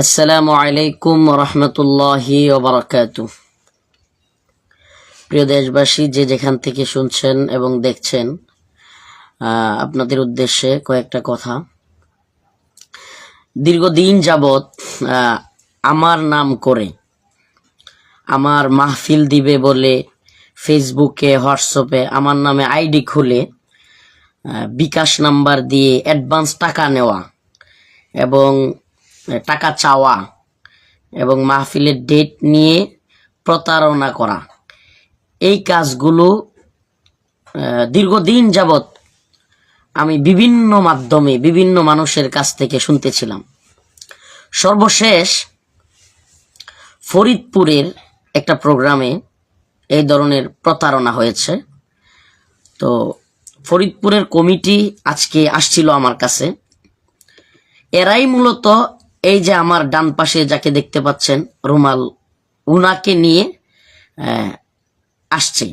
আসসালামু আলাইকুম রহমতুল্লাহি ওবরাকাত প্রিয় দেশবাসী, যে যেখান থেকে শুনছেন এবং দেখছেন আপনাদের উদ্দেশ্যে কয়েকটা কথা। দীর্ঘদিন যাবৎ আমার নাম করে আমার মাহফিল দিবে বলে ফেসবুকে, হোয়াটসঅ্যাপে, আমার নামে আইডি খুলে বিকাশ নাম্বার দিয়ে অ্যাডভান্স টাকা নেওয়া এবং টাকা চাওয়া এবং মাহফিলের ডেট নিয়ে প্রতারণা করা। এই কাজগুলো দীর্ঘদিন যাবৎ আমি বিভিন্ন মাধ্যমে বিভিন্ন মানুষের কাছ থেকে শুনতেছিলাম। সর্বশেষ ফরিদপুরের একটা প্রোগ্রামে এই ধরনের প্রতারণা হয়েছে। তো ফরিদপুরের কমিটি আজকে আসছিল আমার কাছে। এরাই মূলত এই যে আমার ডান পাশে যাকে দেখতে পাচ্ছেন, রুমাল, উনাকে নিয়ে আসছে।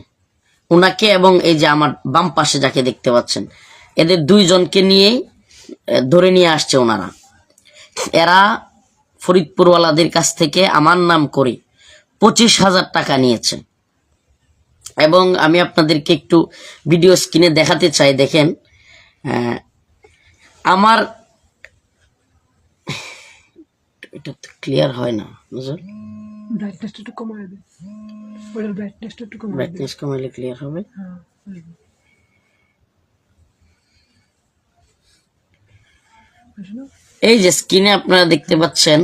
উনাকে এবং এই যে আমার বাম পাশে যাকে দেখতে পাচ্ছেন, এদের দুইজনকে নিয়েই ধরে নিয়ে আসছে ওনারা। এরা ফরিদপুরওয়ালাদের কাছ থেকে আমার নাম করে পঁচিশ হাজার টাকা নিয়েছে। এবং আমি আপনাদেরকে একটু ভিডিও স্ক্রিনে দেখাতে চাই, দেখেন আমার এটা ক্লিয়ার হয় না বুঝলেন ব্রাইটনেসটা একটু কমায় দে। ওটার ব্রাইটনেসটা একটু কমায় ব্রাইটনেস কমাইলে ক্লিয়ার হবে। হ্যাঁ এই যে স্ক্রিনে আপনারা দেখতে পাচ্ছেন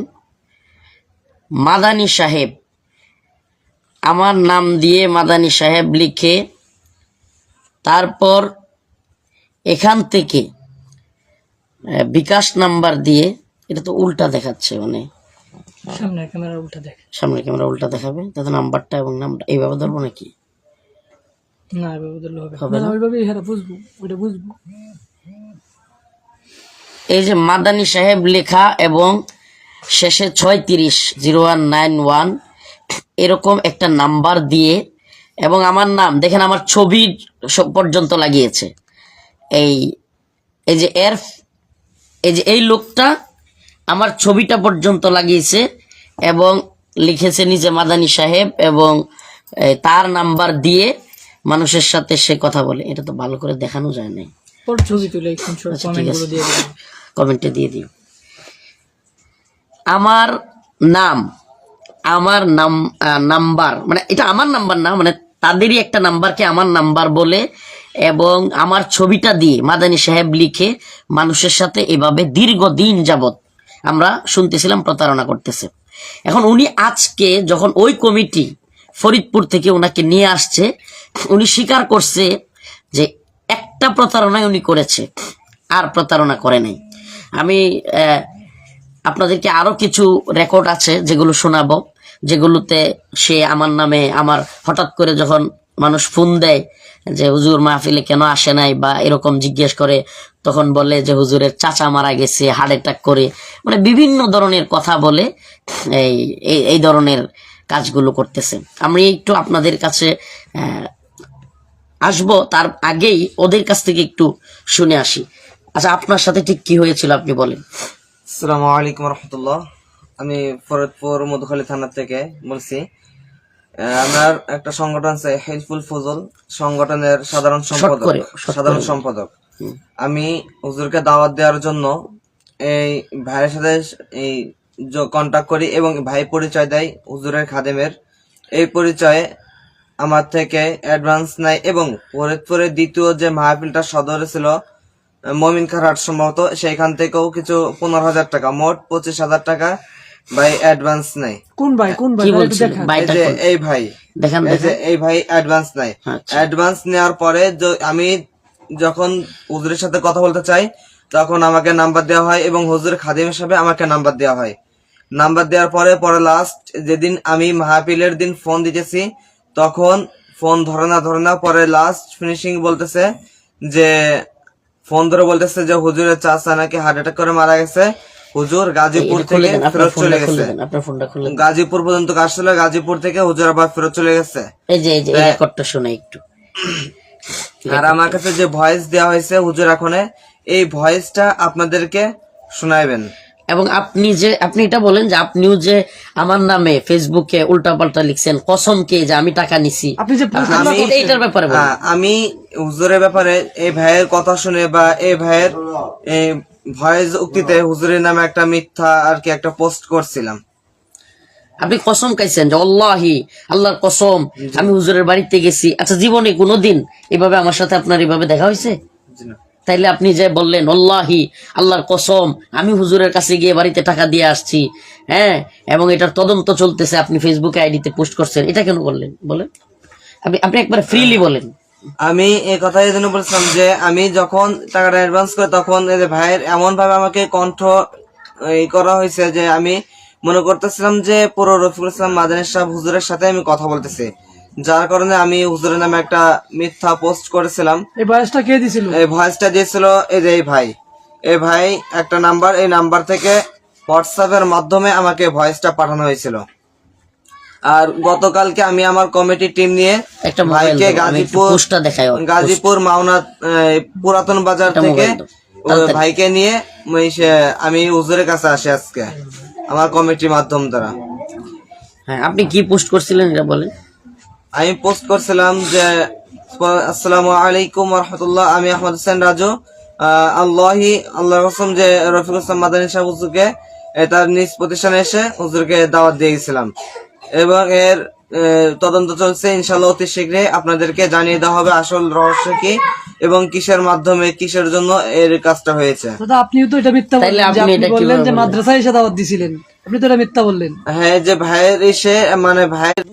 মাদানী সাহেব আমার নাম দিয়ে মাদানী সাহেব লিখে তারপর এখান থেকে বিকাশ নাম্বার দিয়ে এটা তো উল্টা দেখাচ্ছে মানে সামনের ক্যামেরা উল্টা দেখ। সামনের ক্যামেরা উল্টা দেখাবে তাতে নাম্বারটা এবং নামটা এইভাবে ধরবো নাকি? না এভাবে ধরলে হবে হবে না? ওইভাবে হ্যাঁ বুঝব ওইটা বুঝব। এই যে মাদানী সাহেব লেখা এবং শেষে ছয় তিরিশ জিরো ওয়ান নাইন ওয়ান এরকম একটা নাম্বার দিয়ে এবং আমার নাম দেখেন আমার ছবি সব পর্যন্ত লাগিয়েছে। এই এই যে এর এই যে এই লোকটা আমার ছবিটা পর্যন্ত লাগিয়েছে এবং লিখেছে নিজে মাদানী সাহেব এবং তার নাম্বার দিয়ে মানুষের সাথে সে কথা বলে। এটা তো ভালো করে দেখানো যায় না ছবি তুলে স্ক্রিনশট আচ্ছা, কমেন্ট। দিয়ে দিও। আমার নাম আমার নাম নাম্বার মানে এটা আমার নাম্বার না মানে তাদেরই একটা নাম্বারকে আমার নাম্বার বলে এবং আমার ছবিটা দিয়ে মাদানী সাহেব লিখে মানুষের সাথে এভাবে দীর্ঘদিন যাবত আমরা শুনতেছিলাম, প্রতারণা করতেছে। এখন উনি আজকে যখন ওই কমিটি ফরিদপুর থেকে ওনাকে নিয়ে আসছে, উনি স্বীকার করছে যে একটা প্রতারণায় উনি করেছে, আর প্রতারণা করে নাই। আমি আপনাদেরকে আরও কিছু রেকর্ড আছে যেগুলো শোনাবো, যেগুলোতে সে আমার নামে, আমার হঠাৎ করে যখন মানুষ ফোন দেয় যে, হুজুর, মাহফিলে কেন আসে নাই? বা এরকম জিজ্ঞেস করে, তখন বলে যে, হুজুরের চাচা মারা গেছে হার্ট অ্যাটাক করে। মানে বিভিন্ন ধরনের কথা বলে এই, এই- ধরনের কাজগুলো করতেছে। আমি একটু আপনাদের কাছে আসব, তার আগেই ওদের কাছ থেকে একটু শুনে আসি। আচ্ছা আপনার সাথে ঠিক কি হয়েছিল আপনি বলেন। আসসালামু আলাইকুম রহমতুল্লাহ। আমি ফরিদপুর মধুখালী থানা থেকে বলছি আমার একটা সংগঠন আছে হেল্পফুল ফজল সংগঠনের সাধারণ সম্পাদক সাধারণ সম্পাদক। আমি হুজুরকে দাওয়াত দেওয়ার জন্য এই ভাইয়ের সাথে এই কন্ট্যাক্ট করি এবং ভাই পরিচয় দেয় হুজুরের খাদেমের। এই পরিচয়ে আমার থেকে অ্যাডভান্স নেয় এবং ফরিদপুরের দ্বিতীয় যে মাহফিলটা সদরে ছিল মমিন খারহাট সম্ভবত সেইখান থেকেও কিছু পনেরো হাজার টাকা মোট পঁচিশ হাজার টাকা ভাই অ্যাডভান্স নেয় কোন ভাই কোন ভাই? যে এই ভাই। দেখান এই যে এই ভাই অ্যাডভান্স আচ্ছা। অ্যাডভান্স নেওয়ার পরে য- আমি যখন হুজুরের সাথে কথা বলতে চাই তখন আমাকে নাম্বার দেওয়া হয় এবং হুজুর খাদিম হিসাবে আমাকে নাম্বার দেওয়া হয়। নাম্বার দেওয়ার পরে পরে লাস্ট যেদিন আমি মাহফিলের দিন ফোন দিতেছি তখন ফোন ধরে না ধরে না পরে লাস্ট ফিনিশিং বলতেছে যে ফোন ধরে বলতেছে যে হুজুরের চাচা নাকি হার্ট অ্যাটাক করে মারা গেছে। হুজুর গাজীপুর থেকে ফেরত চলে গেছে। আপনার ফোনটা খুলে দেন। গাজীপুর পর্যন্ত আসছিল গাজীপুর থেকে হুজুর আবার ফেরত চলে গেছে। এই যে এই যে রেকর্ডটা শুনে একটু। আর আমার কাছে যে ভয়েস দেওয়া হয়েছে হুজুর এখন এই ভয়েসটা আপনাদেরকে শোনাইবেন। এবং আপনি যে আপনি এটা বলেন যে আপনিও যে আমার নামে ফেসবুকে উল্টাপাল্টা লিখছেন কসমকে যে আমি টাকা নিছি। আপনি যে এইটার ব্যাপারে বলেন। হ্যাঁ, আমি হুজুরের ব্যাপারে এই ভাইয়ের কথা শুনে বা এই ভাইয়ের এই ভয়েস উক্তিতে হুজুরের নামে একটা মিথ্যা আর কি একটা পোস্ট করছিলাম। আপনি কসম খাইছেন যে আল্লাহি আল্লাহর কসম আমি হুজুরের বাড়িতে গেছি। আচ্ছা জীবনে কোনোদিন এভাবে আমার সাথে আপনার এভাবে দেখা হয়েছে? তাইলে আপনি যে বললেন আল্লাহি আল্লাহর কসম আমি হুজুরের কাছে গিয়ে বাড়িতে টাকা দিয়ে আসছি হ্যাঁ? এবং এটার তদন্ত চলতেছে আপনি ফেসবুকে আইডিতে পোস্ট করছেন এটা কেন বললেন? বলেন। আপনি আপনি একবার ফ্রিলি বলেন। আমি এই কথা এই জন্য বলছিলাম যে আমি যখন টাকাটা অ্যাডভান্স করে তখন এই যে ভাইয়ের এমন ভাবে আমাকে কণ্ঠ এই করা হয়েছে যে আমি মনে করতেছিলাম যে পুরো রফিকুল ইসলাম মাদানী সাহেব হুজুরের সাথে আমি কথা বলতেছি। যার কারণে আমি হুজুরের নামে একটা মিথ্যা পোস্ট করেছিলাম। এই ভয়েসটা কে দিছিল? এই ভয়েসটা দিয়েছিল এই যে এই ভাই। এই ভাই একটা নাম্বার এই নাম্বার থেকে হোয়াটসঅ্যাপের মাধ্যমে আমাকে ভয়েসটা পাঠানো হয়েছিল। আর গতকালকে আমি আমার কমিটি টিম নিয়ে একটা ভাইকে গাজীপুর গাজীপুর মাওনা পুরাতন বাজার থেকে। ভাইকে নিয়ে আমি হুজুরের কাছে আসি আজকে আমার কমিটির মাধ্যম দ্বারা। হ্যাঁ আপনি কি পোস্ট করছিলেন এটা বলেন। আমি পোস্ট করছিলাম যে আসসালামু আলাইকুম রহমতুল্লাহ আমি আহমদ হোসেন রাজু। আল্লাহি আল্লাহ রসম যে রফিকুল ইসলাম মাদানী সাহেব হুজুরকে তার নিজ প্রতিষ্ঠানে এসে হুজুরকে দাওয়াত দিয়ে গেছিলাম এবং এর তদন্ত চলছে ইনশাল্লাহ অতি শীঘ্রই আপনাদেরকে জানিয়ে দেওয়া হবে আসল রহস্য কি এবং কিসের মাধ্যমে কিসের জন্য এর কাজটা হয়েছে। দাদা আপনিও তো এটা মিথ্যা বললেন যে? মাদ্রাসায় এসে দাওয়াত দিছিলেন। আপনি তো এটা মিথ্যা বললেন। হ্যাঁ যে ভাইয়ের এসে মানে ভাইয়ের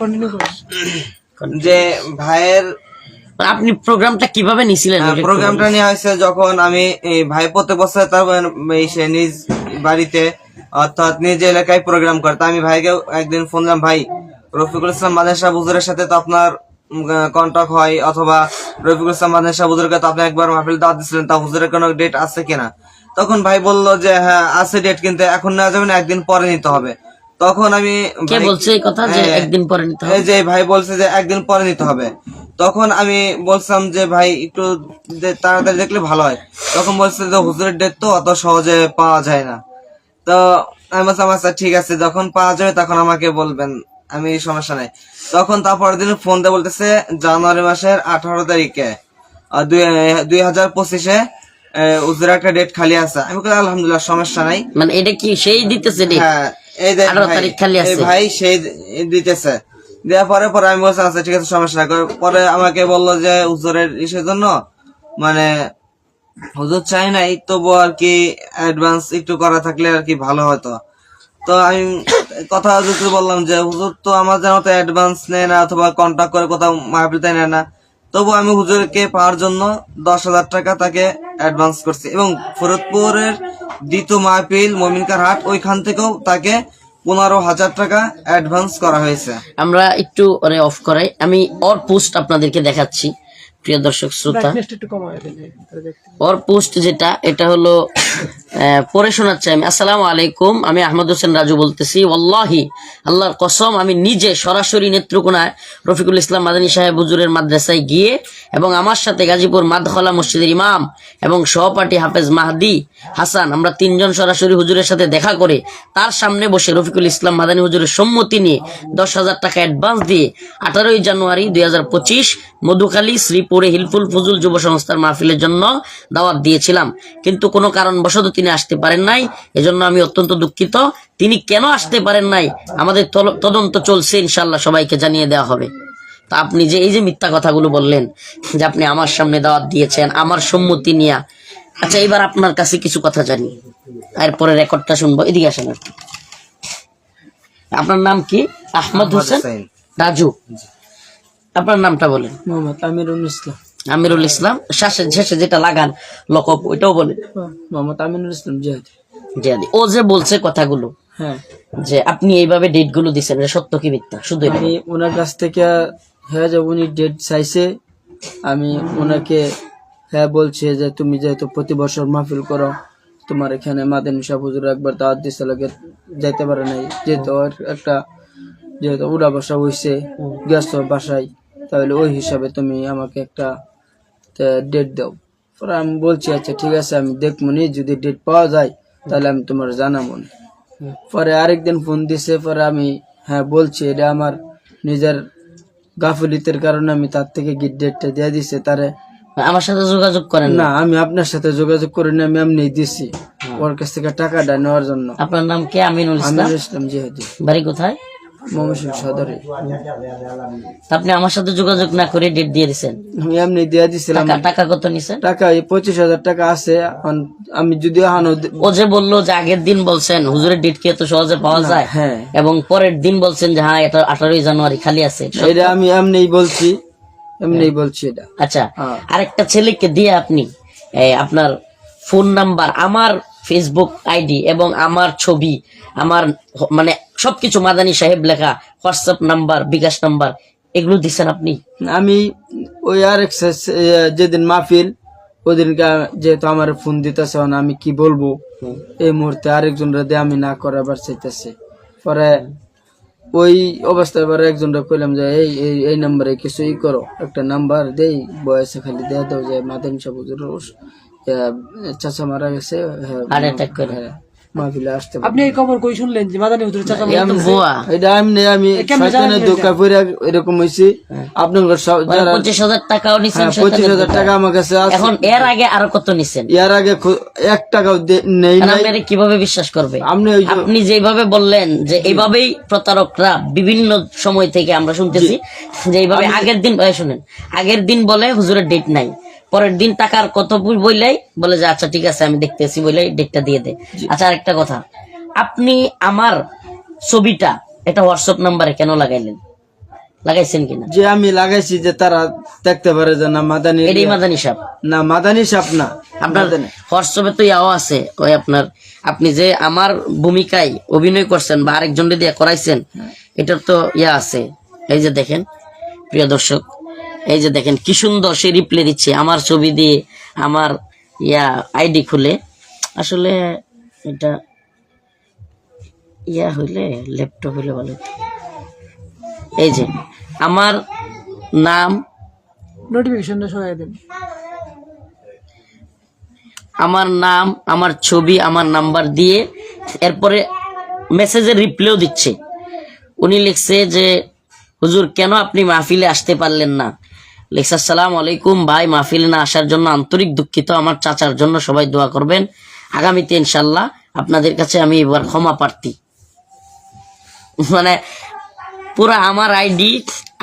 কন্টিনিউ করুন। যে ভাইয়ের আপনি প্রোগ্রামটা কীভাবে নিছিলেন? হ্যাঁ, প্রোগ্রামটা নেওয়া হয়েছে যখন আমি ভাই প্রত্যেক বছর তার এই সে নিজ বাড়িতে অর্থাৎ নিজ এলাকায় প্রোগ্রাম করে তা আমি ভাইকে একদিন ফোন দিলাম ভাই রফিকুল ইসলাম মাদেশা হুজুরের সাথে তো আপনার কন্টাক্ট হয় অথবা রফিকুল ইসলাম মাদেশা হুজুরকে তো আপনি একবার মাহফিল দাওয়াত দিছিলেন তা হুজুরের কোনো ডেট আছে কিনা? তখন ভাই বলল যে হ্যাঁ আছে ডেট কিন্তু এখন না যাবে না একদিন পরে নিতে হবে। তখন আমি কে ভাই- বলছে এই কথা যে হ্যাঁ, একদিন পরে নিতে হবে? এই যে ভাই বলছে যে একদিন পরে নিতে হবে। তখন আমি বলছিলাম যে ভাই একটু তাড়াতাড়ি দেখলে ভালো হয়। তখন বলছে যে হুজুরের ডেট তো অত সহজে পাওয়া যায় না। তো আমি বলছিলাম আচ্ছা ঠিক আছে। যখন পাওয়া যাবে তখন আমাকে বলবেন আমি সমস্যা নাই। তখন তারপরের দিন ফোন দিয়ে বলতেছে জানুয়ারি মাসের আঠারো তারিখে দুই হাজার পঁচিশে হুজুরের একটা ডেট খালি আছে। আমি বলি আলহামদুলিল্লাহ সমস্যা নাই। মানে এটা কি সেই দিতেছে হ্যাঁ এই দেখ 18 ভাই, তারিখ খালি আছে। ভাই সেই দিতেছে। দেওয়ার পরে পরে আমি বলছি আচ্ছা ঠিক আছে সমস্যা নাই। পরে আমাকে বলল যে হুজুরের ইসের জন্য মানে হুজুর চাই নাই, তবু আর কি অ্যাডভান্স একটু করা থাকলে আর কি ভালো হতো। তো আমি কথা হুজুরকে বললাম যে, হুজুর তো আমার যেন তো অ্যাডভান্স নেয় না অথবা কন্ট্যাক্ট করে কোথাও মাহফিলতে নেয় না, তবু আমি হুজুরকে পাওয়ার জন্য দশ হাজার টাকা তাকে অ্যাডভান্স করছি এবং ফরিদপুরের দ্বিতীয় মাহফিল মমিনকার হাট, ওইখান থেকেও তাকে পনেরো হাজার টাকা অ্যাডভান্স করা হয়েছে। আমরা একটু অফ করাই। আমি ওর পোস্ট আপনাদেরকে দেখাচ্ছি। প্রিয় দর্শক শ্রোতা। ওর পোস্ট যেটা এটা হলো পড়ে শোনাচ্ছি আমি। আসসালামু আলাইকুম আমি আহমদ হোসেন রাজু বলতেছি। ওয়াল্লাহি আল্লাহর কসম আমি নিজে সরাসরি নেত্রকোনায় রফিকুল ইসলাম মাদানী সাহেব হুজুরের মাদ্রাসায় গিয়ে এবং আমার সাথে গাজীপুর মাদখলা মসজিদের ইমাম এবং সহপাঠী হাফেজ মাহদি হাসান আমরা তিনজন সরাসরি হুজুরের সাথে দেখা করে তার সামনে বসে রফিকুল ইসলাম মাদানী হুজুরের সম্মতি নিয়ে দশ হাজার টাকা অ্যাডভান্স দিয়ে আঠারোই জানুয়ারি দুই হাজার পঁচিশ শ্রীপুরে হিলফুল ফজুল যুব সংস্থার মাহফিলের জন্য দাওয়াত দিয়েছিলাম। কিন্তু কোনো কারণবশত তিনি আসতে পারেন নাই। এজন্য আমি অত্যন্ত দুঃখিত। তিনি কেন আসতে পারেন নাই? আমাদের তদন্ত চলছে ইনশাল্লাহ সবাইকে জানিয়ে দেওয়া হবে। তা আপনি যে এই যে মিথ্যা কথাগুলো বললেন যে আপনি আমার সামনে দাওয়াত দিয়েছেন আমার সম্মতি নিয়ে। আচ্ছা এবার আপনার কাছে কিছু কথা জানি। এরপরে রেকর্ডটা শুনব। এদিকে আসেন আপনার নাম কি? আহমদ হোসেন। রাজু। আপনার নামটা বলেন। মোহাম্মদ আমিরুল ইসলাম। আমিরুল ইসলাম শেষে শেষে যেটা লাগান লকব ওইটাও বলেন। মোহাম্মদ আমিনুল ইসলাম জিহাদ। জিয়াদি ও যে বলছে কথাগুলো হ্যাঁ। যে আপনি এইভাবে ডেটগুলো দিচ্ছেন এটা সত্য কি মিথ্যা? শুধু আমি ওনার কাছ থেকে হ্যাঁ যে উনি ডেট চাইছে আমি ওনাকে হ্যাঁ বলছে যে তুমি যেহেতু প্রতি বছর মাহফিল করো তোমার এখানে মাদেন সাহ হুজুর একবার দাওয়াত দিচ্ছে লাগে যাইতে পারে নাই। যেহেতু একটা যেহেতু উড়া বাসা হইছে গেছো বাসায়। তাহলে ওই হিসাবে তুমি আমাকে একটা ডেট দাও। পরে আমি বলছি আচ্ছা ঠিক আছে আমি দেখব নি যদি ডেট পাওয়া যায় তাহলে আমি তোমার জানাব নি। পরে আরেকদিন ফোন দিছে পরে আমি হ্যাঁ বলছি এটা আমার নিজের গাফলিতের কারণে আমি তার থেকে গিট ডেটটা দিয়ে দিছে তারে আমার সাথে যোগাযোগ করেন না? না আমি আপনার সাথে যোগাযোগ করে নিয়ে আমি এমনি দিছি। ওর কাছ থেকে টাকাটা নেওয়ার জন্য। আপনার নাম কি? আমিনুল ইসলাম? যেহেতু বাড়ি কোথায়? সদরে। আপনি আমার সাথে যোগাযোগ না করে ডেট দিয়ে দিচ্ছেন আমি এমনি দিয়ে দিছিলাম। টাকা টাকা কত নিছেন? টাকা এই পঁচিশ হাজার টাকা আছে। আমি যদি ও যে বলল যে আগের দিন বলছেন হুজুরের ডেট কি এত সহজে পাওয়া যায়? হ্যাঁ। এবং পরের দিন বলছেন যে হ্যাঁ এটা আঠারোই জানুয়ারি খালি আছে। এটা আমি এমনিই বলছি। এমনিই বলছি এটা। আচ্ছা হ্যাঁ। আরেকটা ছেলেকে দিয়ে আপনি এই, আপনার ফোন নাম্বার আমার ফেসবুক আইডি এবং আমার ছবি আমার মানে সবকিছু মাদানী সাহেব লেখা হোয়াটসঅ্যাপ নাম্বার বিকাশ নাম্বার এগুলো দিচ্ছেন আপনি? আমি ওই আর এক যেদিন মাহফিল ওদিনকে যেহেতু আমার ফোন দিতেছে আমি কি বলব? এই মুহূর্তে আরেকজন দিয়ে আমি না করাবার চাইতেছে। পরে ওই অবস্থায় পরে একজনটা কইলাম যে এই এই এই নাম্বারে কিছু ই করো একটা নাম্বার দেই বয়সে খালি দিয়ে দাও যে মাদেন সাবুজুর চাচা মারা গেছে হ্যাঁ, হার্ট অ্যাটাক করে। হ্যাঁ, মাহফিলে আসতে আপনি এই খবর কই শুনলেন যে মাদানী হুজুরের চাচা এ তো এটা এমনি আমি শয়তানের দোকা পড়ে এরকম হয়েছি আপনার যারা পঁচিশ হাজার টাকাও নিচ্ছেন হ্যাঁ, টাকা আমার কাছে আছে। এখন এর আগে আরও কত নিচ্ছেন ইয়ার আগে খু- টাকাও নেই নাই। আপনারা কীভাবে বিশ্বাস করবে? আপনি আপনি যেভাবে বললেন যে এইভাবেই প্রতারকরা বিভিন্ন সময় থেকে আমরা শুনতেছি যে এইভাবে আগের দিন শুনেন আগের দিন বলে হুজুরের ডেট নাই। পরের দিন টাকার কত বইলাই? বলে যে আচ্ছা ঠিক আছে আমি দেখতেছি বলে ডেটটা দিয়ে দে। আচ্ছা আরেকটা কথা। আপনি আমার ছবিটা এটা হোয়াটসঅ্যাপ নাম্বারে কেন লাগাইলেন? লাগাইছেন কিনা? যে আমি লাগাইছি যে তারা দেখতে পারে যে না মাদানি এটাই মাদানি সাহেব না মাদানি সাপ না আপনার হোয়াটসঅ্যাপে তো ইয়াও আছে ওই আপনার আপনি যে আমার ভূমিকায় অভিনয় করছেন বা আরেকজন দিয়ে করাইছেন এটার তো ইয়া আছে। এই যে দেখেন প্রিয় দর্শক এই যে দেখেন কি সুন্দর সে রিপ্লে দিচ্ছে। আমার ছবি দিয়ে আমার ইয়া আইডি খুলে। আসলে এটা ইয়া হইলে ল্যাপটপ হইলে ভালো। এই যে আমার নাম নোটিফিকেশনটা সরাই দেন। আমার নাম আমার ছবি আমার নাম্বার দিয়ে এরপরে মেসেজের রিপ্লেও দিচ্ছে। উনি লিখছে যে হুজুর কেন আপনি মাহফিলে আসতে পারলেন না? লিখছে আসসালাম আলাইকুম ভাই, মাহফিলে না আসার জন্য আন্তরিক দুঃখিত। আমার চাচার জন্য সবাই দোয়া করবেন। আগামীতে ইনশাল্লাহ আপনাদের কাছে আমি এবার ক্ষমা প্রার্থী। মানে পুরো আমার আইডি,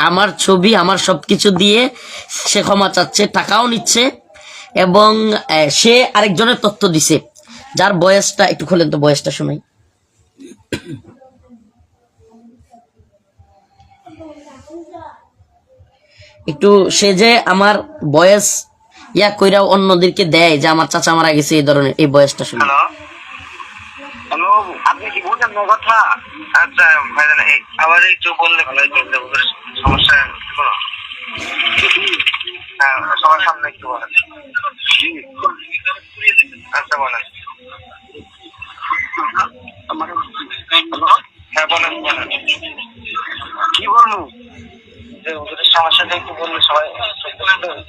আমার ছবি, আমার সবকিছু দিয়ে সে ক্ষমা চাচ্ছে, টাকাও নিচ্ছে এবং সে আরেকজনের তথ্য দিছে। যার বয়সটা, একটু খোলেন তো বয়সটা শোনাই একটু সে যে আমার বয়স ইয়া কইরা অন্যদেরকে দেয় যে আমার চাচা মারা গেছে এই ধরনের, এই বয়সটা শুনে। আপনি কি আচ্ছা আবার ওদের সমস্যা হ্যাঁ সবার সামনে একটু বলেন। আচ্ছা হ্যাঁ বলেন বলেন কি বলব যে ওদের সমস্যাটা একটু বললে সবাই বললেই হুজুরে আর চাচা হার্ট অ্যাটাক করে মারা গেছে ঠিক আছে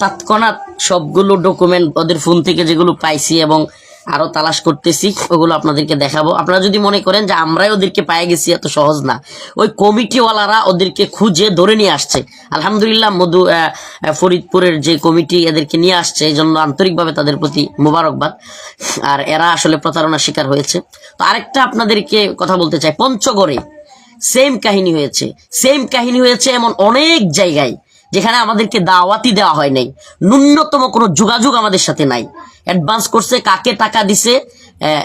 তৎক্ষণাৎ সবগুলো ডকুমেন্ট ওদের ফোন থেকে যেগুলো পাইছি এবং আরও তালাশ করতেছি, ওগুলো আপনাদেরকে দেখাবো। আপনারা যদি মনে করেন যে আমরাই ওদেরকে পাই গেছি, এত সহজ না। ওই কমিটিওয়ালারা ওদেরকে খুঁজে ধরে নিয়ে আসছে। আলহামদুলিল্লাহ মধু ফরিদপুরের যে কমিটি এদেরকে নিয়ে আসছে এই জন্য আন্তরিকভাবে তাদের প্রতি মোবারকবাদ। আর এরা আসলে প্রতারণার শিকার হয়েছে। তো আরেকটা আপনাদেরকে কথা বলতে চাই, পঞ্চগড়ে সেম কাহিনী হয়েছে। সেম কাহিনী হয়েছে এমন অনেক জায়গায়। যেখানে আমাদেরকে দাওয়াতি দেওয়া হয় নাই। ন্যূনতম কোনো যোগাযোগ আমাদের সাথে নাই। অ্যাডভান্স করছে কাকে টাকা দিছে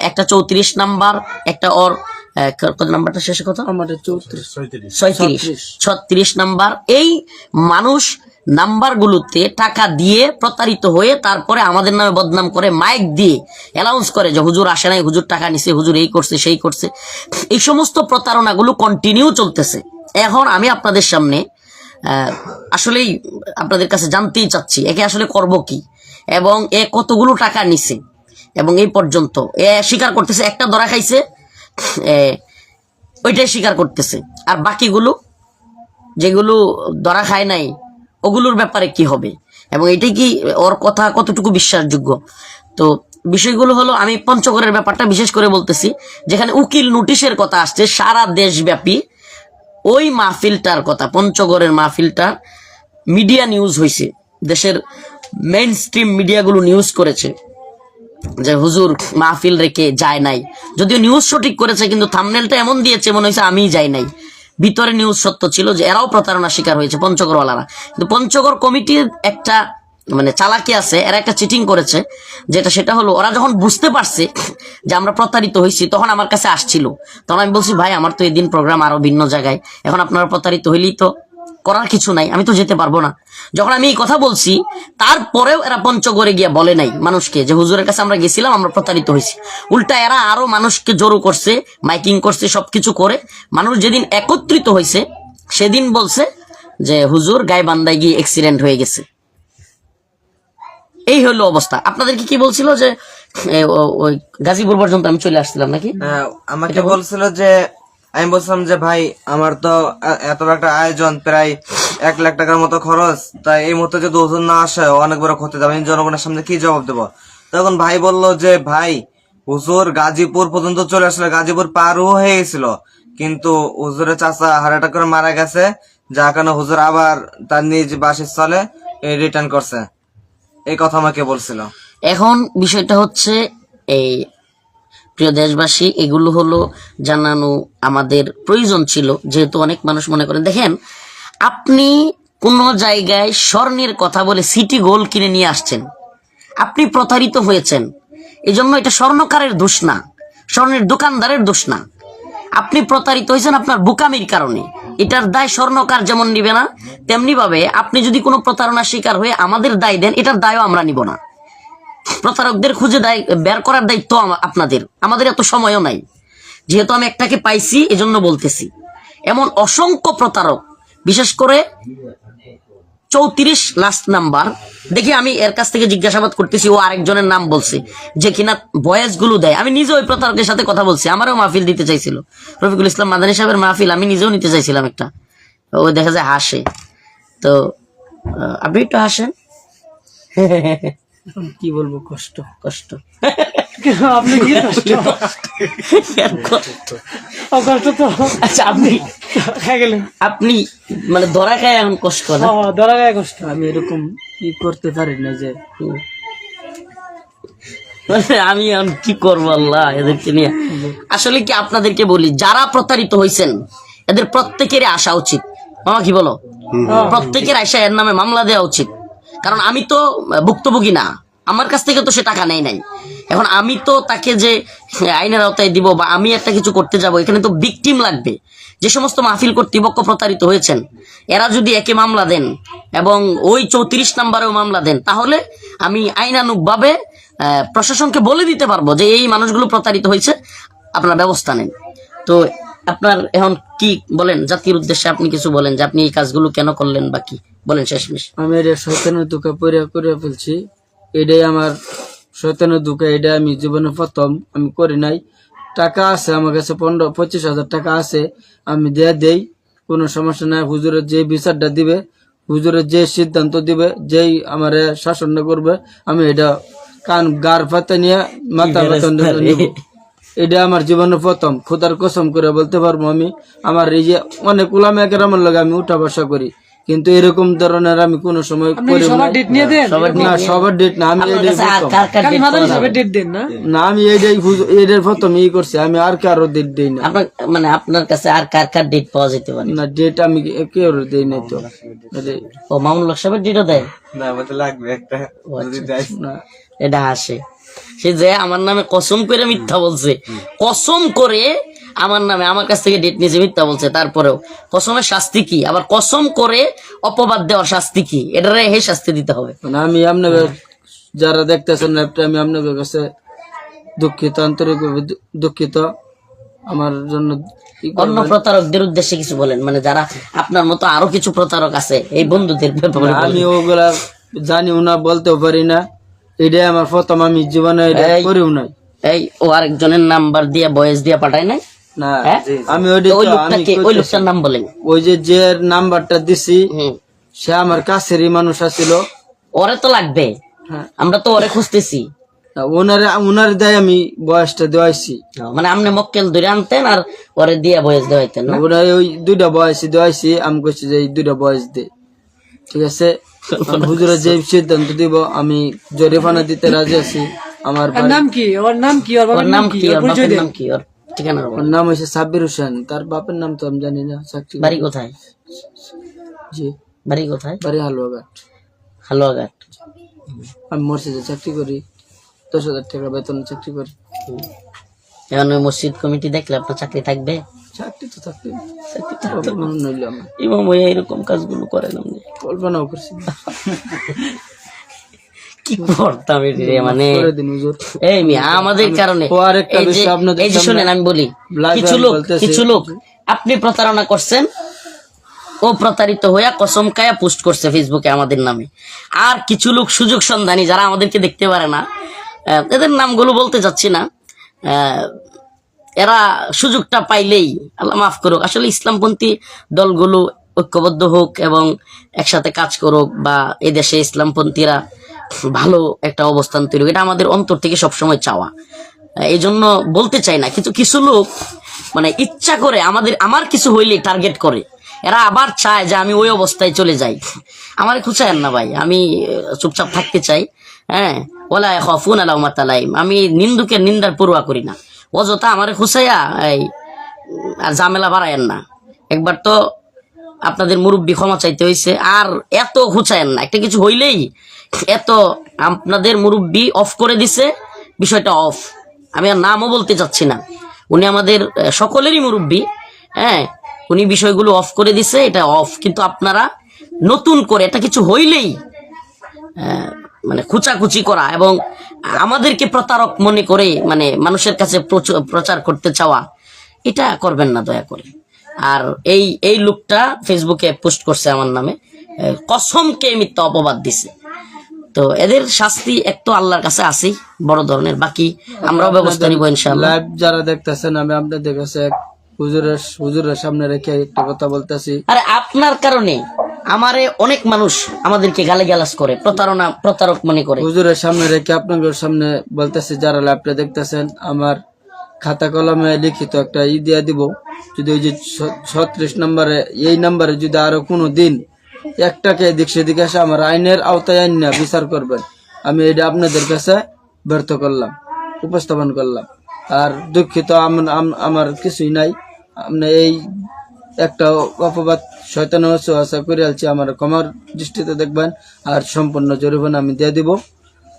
একটা চৌত্রিশ নাম্বার একটা ওর আহ, কত নাম্বারটা শেষে কত? ছয়ত্রিশ। ছত্রিশ। নাম্বার। এই মানুষ নাম্বারগুলোতে টাকা দিয়ে প্রতারিত হয়ে তারপরে আমাদের নামে বদনাম করে মাইক দিয়ে করে যে হুজুর আসে নাই হুজুর টাকা নিছে হুজুর এই করছে সেই করছে। এই সমস্ত প্রতারণাগুলো কন্টিনিউ চলতেছে। এখন আমি আপনাদের সামনে আসলেই আপনাদের কাছে জানতেই চাচ্ছি, একে আসলে করব কি? এবং এ কতগুলো টাকা নিছে? এবং এই পর্যন্ত, এ স্বীকার করতেছে, একটা ধরা খাইছে ওইটাই স্বীকার করতেছে। আর বাকিগুলো, যেগুলো ধরা খায় নাই, ওগুলোর ব্যাপারে কি হবে? এবং এটাই কি ওর কথা কতটুকু বিশ্বাসযোগ্য? তো বিষয়গুলো হলো, আমি পঞ্চগড়ের ব্যাপারটা বিশেষ করে বলতেছি, যেখানে উকিল নোটিশের কথা আসছে, সারা দেশব্যাপী ওই মাহফিলটার কথা, পঞ্চগড়ের মাহফিলটার মিডিয়া নিউজ হয়েছে দেশের মেইন স্ট্রিম মিডিয়াগুলো নিউজ করেছে যে, হুজুর, মাহফিল রেখে যায় নাই। যদিও নিউজ সঠিক করেছে, কিন্তু থামনেলটা এমন দিয়েছে, মনে হয়েছে আমিই যাই নাই। ভিতরে নিউজ সত্য ছিল যে, এরাও প্রতারণার শিকার হয়েছে পঞ্চগড়ওয়ালারা। কিন্তু পঞ্চগড় কমিটির একটা মানে চালাকি আছে, এরা একটা চিটিং করেছে, যেটা সেটা হলো, ওরা যখন বুঝতে পারছে যে আমরা প্রতারিত হয়েছি তখন আমার কাছে আসছিল। তখন আমি বলছি, ভাই, আমার তো এদিন প্রোগ্রাম আরও ভিন্ন জায়গায়। এখন আপনারা প্রতারিত হইলেই তো করার কিছু নাই, আমি তো যেতে পারব না। যখন আমি এই কথা বলছি, তারপরেও এরা পঞ্চগড়ে গিয়ে বলে নাই মানুষকে যে, হুজুরের কাছে আমরা গেছিলাম, আমরা প্রতারিত হয়েছি উল্টা এরা আরও মানুষকে জড়ো করছে, মাইকিং করছে, সবকিছু করে। মানুষ যেদিন একত্রিত হয়েছে সেদিন বলছে যে, হুজুর গায়ে বান্দায় গিয়ে অ্যাক্সিডেন্ট হয়ে গেছে। এই হলো অবস্থা। আপনাদেরকে কি বলছিল যে ওই গাজীপুর পর্যন্ত আমি চলে আসছিলাম নাকি? হ্যাঁ, আমাকে বলছিল যে আমি বলছিলাম যে ভাই আমার তো এত বড় একটা আয়োজন প্রায় এক লাখ টাকার মতো খরচ তাই এই মুহূর্তে যদি ওজন না আসে অনেক বড় ক্ষতি আমি জনগণের সামনে কি জবাব দেবো? তখন ভাই বলল যে ভাই হুজুর গাজীপুর পর্যন্ত চলে আসলে গাজীপুর পারও হয়ে গেছিল। কিন্তু হুজুরের চাচা হার্ট করে মারা গেছে। যার কারণে হুজুর আবার তার নিজ বাসস্থলে রিটার্ন করছে। এই কথা আমাকে বলছিল। এখন বিষয়টা হচ্ছে এই, প্রিয় দেশবাসী, এগুলো হলো জানানো আমাদের প্রয়োজন ছিল। যেহেতু অনেক মানুষ মনে করেন, দেখেন, আপনি কোনো জায়গায় স্বর্ণের কথা বলে সিটি গোল কিনে নিয়ে আসছেন। আপনি প্রতারিত হয়েছেন। এজন্য এটা স্বর্ণকারের দোষ না, স্বর্ণের দোকানদারের দোষ না। আপনি প্রতারিত হয়েছেন আপনার বুকামির কারণে। এটার দায় স্বর্ণকার যেমন নিবে না তেমনি ভাবে আপনি যদি কোনো প্রতারণার শিকার হয়ে আমাদের দায় দেন, এটার দায়ও আমরা নিব না। প্রতারকদের খুঁজে দায়, বের করার দায়িত্ব আপনাদের। আমাদের এত সময়ও নাই। যেহেতু আমি একটাকে পাইছি, এজন্য বলতেছি। এমন অসংখ্য প্রতারক, বিশেষ করে চৌত্রিশ লাস্ট নাম্বার দেখি আমি এর কাছ থেকে জিজ্ঞাসাবাদ করতেছি ও আরেকজনের নাম বলছে যে কিনা বয়েসগুলো দেয়। আমি নিজে ওই প্রতারকের সাথে কথা বলছি আমারও মাহফিল দিতে চাইছিল। রফিকুল ইসলাম মাদানী সাহেবের মাহফিল আমি নিজেও নিতে চাইছিলাম একটা। ও দেখা যায় হাসে। তো আপনি একটু হাসেন? কি বলব কষ্ট। কষ্ট। আপনি কি কষ্ট? তো। আচ্ছা আপনি খাই গেলেন। আপনি মানে ধরা খায় এখন কষ্ট না? ধরা গায়ে কষ্ট। আমি এরকম কি করতে পারি না যে মানে আমি এখন কি করব আল্লাহ এদেরকে নিয়ে? আসলে কি আপনাদেরকে বলি যারা প্রতারিত হয়েছেন এদের প্রত্যেকেরই আসা উচিত। মামা কি বলো? প্রত্যেকের আয়সা এর নামে মামলা দেওয়া উচিত। কারণ আমি তো ভুক্তভোগী না। আমার কাছ থেকে তো সে টাকা নেয় নাই। এখন আমি তো তাকে যে আইনের আওতায় দিব বা আমি একটা কিছু করতে যাব এখানে তো বিকটিম লাগবে। যে সমস্ত মাহফিল কর্তৃপক্ষ প্রতারিত হয়েছেন এরা যদি একে মামলা দেন এবং ওই চৌত্রিশ নাম্বারেও মামলা দেন তাহলে আমি আইনানুগভাবে আহ, প্রশাসনকে বলে দিতে পারব যে এই মানুষগুলো প্রতারিত হয়েছে আপনারা ব্যবস্থা নেন। তো আপনার এখন কি বলেন? জাতির উদ্দেশ্যে আপনি কিছু বলেন যে আপনি এই কাজগুলো কেন করলেন বা কি? বলেন শেষমেশ। আমি শয়তানের দুঃখে পরিয়া করে ফেলছি এটাই আমার শয়তানের দুঃখে এটা আমি জীবনে প্রথম আমি করি নাই। টাকা আছে আমার কাছে পনেরো পঁচিশ হাজার টাকা আছে আমি দেয়া দেই কোনো সমস্যা নাই। হুজুরের যে বিচারটা দিবে হুজুরের যে সিদ্ধান্ত দিবে যেই আমার শাসন করবে আমি এটা কান গার পাতে নিয়ে মাথা নিব। এটা আমার জীবনের প্রথম খোদার কসম করে বলতে পারব আমি। আমার এই যে অনেক উলামে আমার লগে আমি উঠা বসা করি। কিন্তু এরকম ধরনের আমি কোনো সময় করি সবার ডেট নিয়ে দেন? না সবার ডেট না আমি না। না? আমি এটাই এটার প্রথম ই করছি আমি আর কারও ডেট দেই না। মানে আপনার কাছে আর কার কার ডেট পাওয়া যেতে পারে? না ডেট আমি কেউ দেই নাই তো। ও মামুন লোক সাহেবের ডেটও দেয়? না আমাদের লাগবে একটা যদি দেয়। না। এটা হাসে সে যে আমার নামে কসম করে মিথ্যা বলছে কসম করে আমার নামে আমার কাছ থেকে ডেট নিয়েছে মিথ্যা বলছে। তারপরেও কসমের শাস্তি কি? আবার কসম করে অপবাদ দেওয়ার শাস্তি কি? এটারে হে শাস্তি দিতে হবে। মানে আমি আপনাদের যারা দেখতেছেন আমি আপনাদের কাছে দুঃখিত আন্তরিকভাবে দুঃখিত। আমার জন্য অন্য প্রতারকদের উদ্দেশ্যে কিছু বলেন। মানে যারা আপনার মতো আরও কিছু প্রতারক আছে এই বন্ধুদের ব্যাপারে আমি ওগুলা জানিও না বলতেও পারি না। এটাই আমার প্রথম আমি জীবনে করিও নাই। এই ও আরেকজনের নাম্বার দিয়ে বয়স দিয়ে পাঠায় নাই? না হ্যাঁ? আমি ওই লোকটাকে ওই লোকটার নাম বলেন। ওই যে যে নাম্বারটা দিছি সে আমার কাছেরই মানুষ আছিল। ওরে তো লাগবে। হ্যাঁ। আমরা তো ওরে খুঁজতেছি। ওনারে ওনার দেয় আমি বয়সটা দেওয়াইছি। মানে আপনি মক্কেল ধরে আনতেন আর ওরে দিয়ে বয়স দেওয়াইতেন না? ওরা ওই দুইটা বয়সে দেওয়াইছি আমি কইছি যে এই দুইটা বয়স দে। ঠিক আছে? হুজুরা যে সিদ্ধান্ত দিব আমি জরিফানা দিতে রাজি আছি আমার নাম কি? ওর নাম কি? ওর নাম কি? ওর নাম কি? ওর ঠিকানা ওর নাম হয়েছে সাব্বির হোসেন। তার বাপের নাম তো আমি জানি না চাকরি বাড়ি কোথায়? জি। বাড়ি কোথায়? বাড়ি হালুয়াঘাট। হালুয়াঘাট। আমি মসজিদে চাকরি করি। দশ হাজার টাকা বেতনে চাকরি করি। এখন ওই মসজিদ কমিটি দেখলে আপনার চাকরি থাকবে? চাকরি তো থাকবে। কল্পনা নইলে আমার। ইমাম এরকম কাজগুলো করেন আপনি। কল্পনাও করছি কি করতাম এটা রে মানে এই আমাদের কারণে। এই যে বিষয় আপনাদের এই যে সামনে শুনেন আমি বলি কিছু লোক কিছু লোক আপনি প্রতারণা করছেন ও প্রতারিত হইয়া কসম কায়া পোস্ট করছে ফেসবুকে আমাদের নামে। আর কিছু লোক সুযোগ সন্ধানী যারা আমাদেরকে দেখতে পারে না এদের নামগুলো বলতে চাচ্ছি না। এরা সুযোগটা পাইলেই আল্লাহ মাফ করুক আসলে ইসলামপন্থী দলগুলো ঐক্যবদ্ধ হোক এবং একসাথে কাজ করুক বা এদেশে ইসলামপন্থীরা ভালো একটা অবস্থান তৈরি এটা আমাদের অন্তর থেকে সবসময় চাওয়া। এই জন্য বলতে চাই না, কিন্তু কিছু লোক মানে ইচ্ছা করে আমাদের, আমার কিছু হইলে টার্গেট করে। এরা আবার চায় যে আমি ওই অবস্থায় চলে যাই। আমার খুঁচায়েন না ভাই, আমি চুপচাপ থাকতে চাই। হ্যাঁ ওলা খফুন আলাউমা তালাইম আমি নিন্দুকের নিন্দার পড়ুয়া করি না। অযথা আমার খুঁচাইয়া, এই, আর ঝামেলা বাড়ায়েন না। একবার তো আপনাদের মুরব্বী ক্ষমা চাইতে হয়েছে আর এত খুঁচায়েন না। একটা কিছু হইলেই এত আপনাদের মুরব্বী অফ করে দিছে, বিষয়টা অফ আমি আর নামও বলতে চাচ্ছি না। উনি আমাদের সকলেরই মুরব্বী হ্যাঁ? উনি বিষয়গুলো অফ করে দিছে, এটা অফ কিন্তু আপনারা নতুন করে এটা কিছু হইলেই মানে খুচাখুচি করা এবং আমাদেরকে প্রতারক মনে করে মানে মানুষের কাছে প্রচ- প্রচার করতে চাওয়া, এটা করবেন না দয়া করে। আর এই এই লুকটা ফেসবুকে পোস্ট করছে আমার নামে। কসমকে মিথ্যা অপবাদ দিছে। তো এদের শাস্তি এক তো আল্লাহর কাছে আছেই বড় ধরনের। বাকি আমরাও ব্যবস্থা নিব ইনশাআল্লাহ। লাইভ যারা দেখতেছেন আমি আপনাদের কাছে হুজুরের হুজুরের সামনে রেখে একটা কথা বলতেছি। আরে আপনার কারণে আমারে অনেক মানুষ আমাদেরকে গালে গালাজ করে প্রতারণা প্রতারক মনে করে। হুজুরের সামনে রেখে আপনাদের সামনে বলতেছি যারা লাইভটা দেখতেছেন আমার খাতা কলমে লিখিত একটা ই দিয়ে দিব। যদি ওই যে ছত্রিশ নম্বরে, এই নম্বরে যদি আরও কোনো দিন একটাকে এদিক সেদিকে আসে, আমার আইনের আওতায় আইন না বিচার করবেন। আমি এটা আপনাদের কাছে ব্যর্থ করলাম, উপস্থাপন করলাম। আর দুঃখিত, আম- আম- আমার কিছুই নাই। আপনি এই একটা অপবাদ শয়তান আশা করে আলছি, আমার ক্ষমার দৃষ্টিতে দেখবেন। আর সম্পূর্ণ জরিমানা আমি দিয়ে দিব।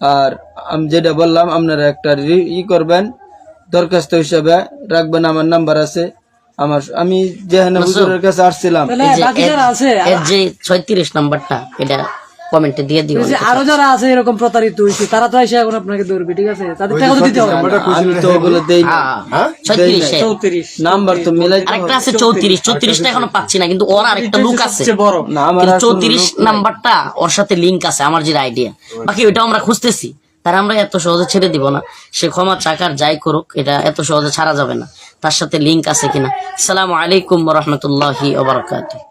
আর আমি যেটা বললাম, আপনারা একটা ই করবেন দরখাস্ত হিসাবে রাখবেন আমার নাম্বার আছে। আমার আমি যেখানে হুজুরের কাছে আসছিলাম। যে এর- যে ছয়ত্রিশ নাম্বারটা এটা কমেন্টে দিয়ে দিও যে আরও যারা আছে এরকম প্রতারিত হয়েছে তারা তো এসে এখন আপনাকে ধরবে ঠিক আছে? তাদের টাকা তো দিতে হবে। আমি তো ওগুলো দেই না। ছয়ত্রিশ চৌত্রিশ। নাম্বার তো মিলাই আরেকটা আছে চৌত্রিশ চৌত্রিশটা এখনও পাচ্ছি না কিন্তু ওর আরেকটা লুক আছে। বড়। না আমার। নাম্বারটা ওর সাথে লিঙ্ক আছে আমার যেটা আইডিয়া বাকি ওইটাও আমরা খুঁজতেছি। তার আমরা এত সহজে ছেড়ে দিব না। সে ক্ষমা চাকার যাই করুক, এটা এত সহজে ছাড়া যাবে না। তার সাথে লিঙ্ক আছে কিনা? সালাম আলাইকুম রহমতুল্লাহি ওবরাকাতুহ